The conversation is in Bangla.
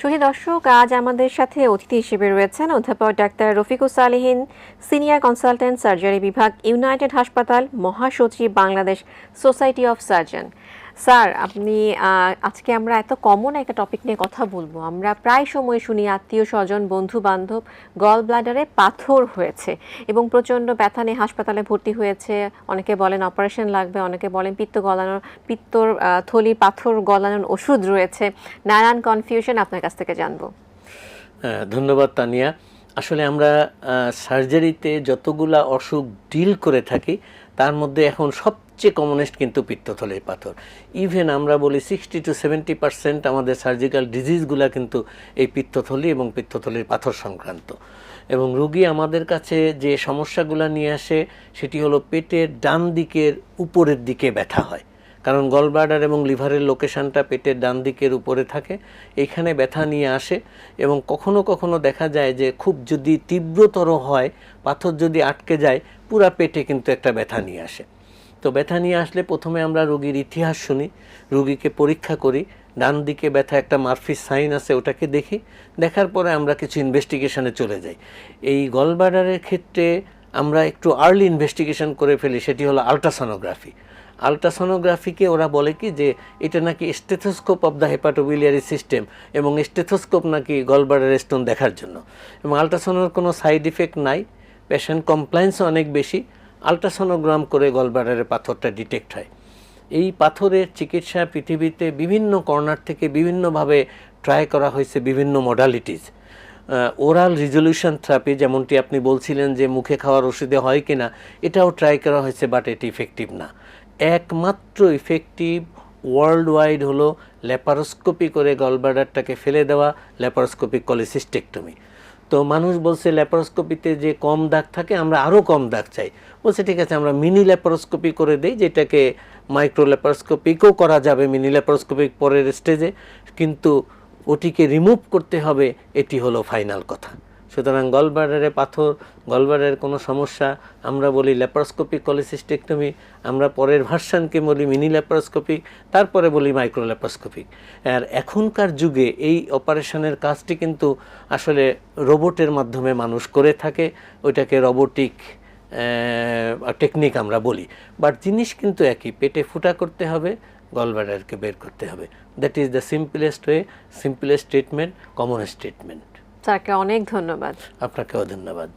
সুধী দর্শক আজ আমাদের সাথে অতিথি হিসেবে রয়েছেন অধ্যাপক doctor Rafiqus Salihin, senior consultant surgery বিভাগ, ইউনাইটেড হাসপাতাল মহাসচিব, Bangladesh society of surgeon. Sir, আপনি আজকে আমরা এত কমন একটা টপিক নিয়ে কথা বলব। আমরা প্রায় সময় শুনি আত্মীয় স্বজন বন্ধু বান্ধব গল ব্লাডারে পাথর হয়েছে এবং প্রচণ্ড ব্যথা নিয়ে হাসপাতালে ভর্তি হয়েছে। অনেকে বলেন অপারেশন লাগবে, অনেকে বলেন পিত্ত গলানোর পিত্তর থলি, পাথর গলানোর ওষুধ রয়েছে। নানান কনফিউশন আপনার কাছ থেকে জানব। ধন্যবাদ তানিয়া। আসলে আমরা সার্জারিতে যতগুলা অসুখ ডিল করে থাকি তার মধ্যে এখন সবচেয়ে কমনেস্ট কিন্তু পিত্তথলির পাথর। ইভেন আমরা বলি সিক্সটি টু সেভেন্টি পার্সেন্ট আমাদের সার্জিক্যাল ডিজিজগুলো কিন্তু এই পিত্তথলি এবং পিত্তথলির পাথর সংক্রান্ত। এবং রুগী আমাদের কাছে যে সমস্যাগুলো নিয়ে আসে, সেটি হলো পেটের ডান দিকের উপরের দিকে ব্যথা হয়। কারণ গল গলব্লাডার এবং লিভারের লোকেশনটা পেটের ডান দিকের উপরে থাকে এইখানে ব্যথা নিয়ে আসে এবং কখনো কখনো দেখা যায় যে খুব যদি তীব্রতর হয়, পাথর যদি আটকে যায়, পুরা পেটে কিন্তু একটা ব্যথা নিয়ে আসে। তো ব্যথা নিয়ে আসলে প্রথমে আমরা রোগীর ইতিহাস শুনি, রুগীকে পরীক্ষা করি, ডান দিকে ব্যথা একটা মারফিস সাইন আছে ওটাকে দেখি, দেখার পরে আমরা কিছু ইনভেস্টিগেশনে চলে যাই। এই গলব্লাডারের ক্ষেত্রে আমরা একটু আর্লি ইনভেস্টিগেশন করে ফেলি, সেটি হলো আলট্রাসোনোগ্রাফি। আলট্রাসোনোগ্রাফিকে ওরা বলে কি যে এটা নাকি stethoscope of the hepatobiliary system এবং স্টেথোস্কোপ নাকি গলবারের স্টোন দেখার জন্য। এবং আলট্রাসোনোর কোনো সাইড ইফেক্ট নাই পেশেন্ট কমপ্লায়েন্সও অনেক বেশি, আলট্রাসোনোগ্রাম করে গলবারের পাথরটা ডিটেক্ট হয়। এই পাথরের চিকিৎসা পৃথিবীতে বিভিন্ন কর্নার থেকে বিভিন্নভাবে ট্রাই করা হয়েছে বিভিন্ন মডালিটিস ওরাল রিজলিউশন থেরাপি যেমনটি আপনি বলছিলেন যে মুখে খাওয়ার ওষুধে হয় কিনা, এটাও ট্রাই করা হয়েছে বাট এটি ইফেক্টিভ না। একমাত্র ইফেক্টিভ ওয়ার্ল্ড ওয়াইড হলো ল্যাপারোস্কোপি করে গলব্লাডারটাকে ফেলে দেওয়া ল্যাপারোস্কোপিক কলিসিস্টেকটমি তো মানুষ বলছে ল্যাপারোস্কোপিতে যে কম দাগ থাকে, আমরা আরও কম দাগ চাই। বলছে, ঠিক আছে, আমরা মিনি ল্যাপারোস্কোপি করে দেই, যেটাকে মাইক্রো ল্যাপারোস্কোপিকও করা যাবে মিনি ল্যাপারোস্কোপিক পরের স্টেজে কিন্তু ওটিকে রিমুভ করতে হবে, এটি হলো ফাইনাল কথা। সুতরাং গলব্লাডারে পাথর গলব্লাডারের কোনো সমস্যা, আমরা বলি ল্যাপারোস্কোপিক কলিসিস্টেকটমি আমরা পরের ভার্সানকে বলি মিনি ল্যাপারোস্কোপিক তারপরে বলি মাইক্রো ল্যাপারোস্কোপিক আর এখনকার যুগে এই অপারেশনের কাজটি কিন্তু আসলে রোবটের মাধ্যমে মানুষ করে থাকে, ওইটাকে রোবোটিক টেকনিক আমরা বলি। বাট জিনিস কিন্তু একই, পেটে ফুটা করতে হবে গলব্লাডারকে বের করতে হবে। That is the simplest way simplest treatment common treatment স্যারকে অনেক ধন্যবাদ। আপনাকেও ধন্যবাদ।